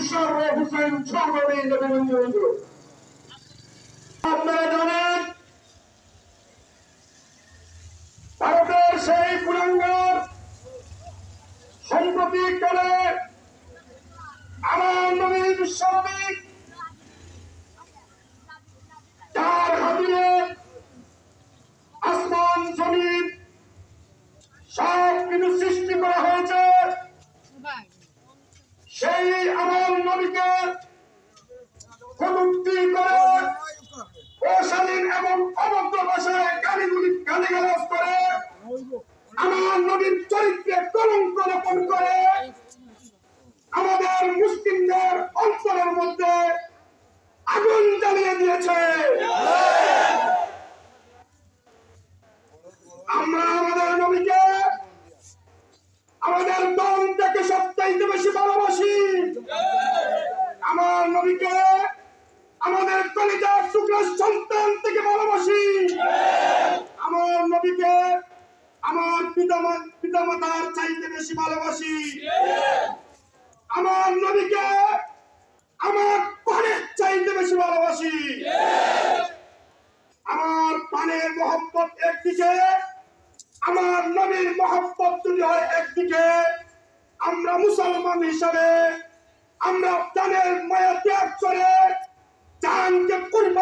মুশাররফ হোসেন চৌধুরী নবীনন্দ আপনারা ভারতের সেই কুলাঙ্গার সাম্প্রতিককালে আমার নবী তার হাতিয়ে আসমান জমিন সব কিছু সৃষ্টি করা সেই আমার নবীকে কটুক্তি করে অশালীন এবং অবদ্ধ ভাষায় গালিগুলি গালিগালাজ করে, আমার নবীর চরিত্রে কলঙ্ক রোপণ করে, আমাদের মুসলিমদের অন্তরের মধ্যে আগুন জ্বালিয়ে দিয়েছে। নবীকে আমার পিতামাতার চাইতে বেশি ভালোবাসি। আমার নবীকে আমার পানের চাইতে বেশি ভালোবাসি। আমার পানের মহব্বত একদিকে, আমার নবীর মহব্বত যদি হয় একদিকে, আমরা মুসলমান হিসাবে আমরা জানের মায়া ত্যাগ করে জানকে কুরবানি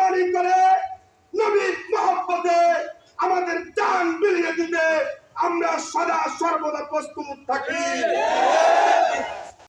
আমরা সদা সর্বদা প্রস্তুত থাকি।